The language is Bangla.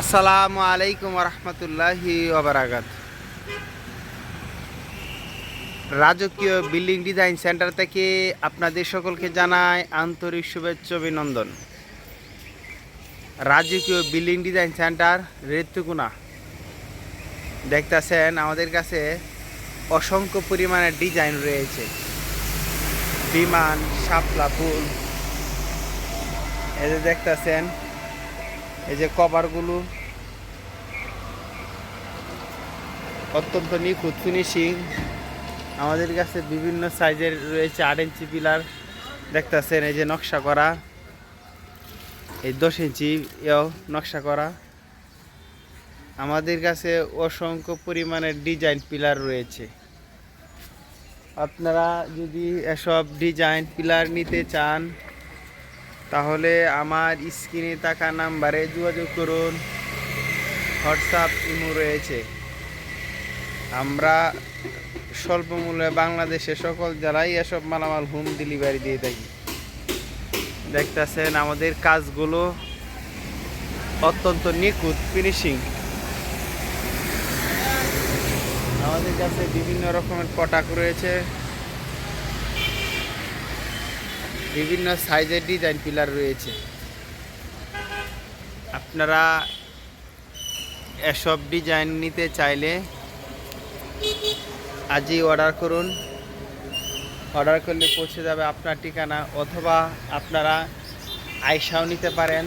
আসসালামু আলাইকুম রহমতুল্লাহি ওবরাকাত। রাজকীয় বিল্ডিং ডিজাইন সেন্টার থেকে আপনাদের সকলকে জানাই আন্তরিক শুভেচ্ছা অভিনন্দন। রাজকীয় বিল্ডিং ডিজাইন সেন্টার রেতুকুনা দেখতেছেন আমাদের কাছে অসংখ্য পরিমাণে ডিজাইন রয়েছে। বিমান, শাপলা, ফুল। যে দেখতেছেন এই যে কভারগুলো। অত্যন্ত নিখুঁত ফিনিশিং আমাদের কাছে বিভিন্ন সাইজের রয়েছে আট ইঞ্চি পিলার দেখতেছেন, এই যে নকশা করা। এই দশ ইঞ্চি এও নকশা করা। আমাদের কাছে অসংখ্য পরিমাণের ডিজাইন পিলার রয়েছে। আপনারা যদি এসব ডিজাইন পিলার নিতে চান তাহলে আমার স্ক্রিনে থাকা নাম্বারে যোগাযোগ করুন। হোয়াটসঅ্যাপ, ইমো রয়েছে। আমরা স্বল্প মূল্যে বাংলাদেশে সকল জেলায় এসব মালামাল হোম ডেলিভারি দিয়ে থাকি। দেখতেছেন আমাদের কাজগুলো অত্যন্ত নিখুঁত ফিনিশিং আমাদের কাছে বিভিন্ন রকমের কটাক রয়েছে। বিভিন্ন সাইজের ডিজাইন পিলার রয়েছে। আপনারা এসব ডিজাইন নিতে চাইলে আজই অর্ডার করুন। অর্ডার করলে পৌঁছে যাবে আপনার ঠিকানা অথবা আপনারা আইসাও নিতে পারেন।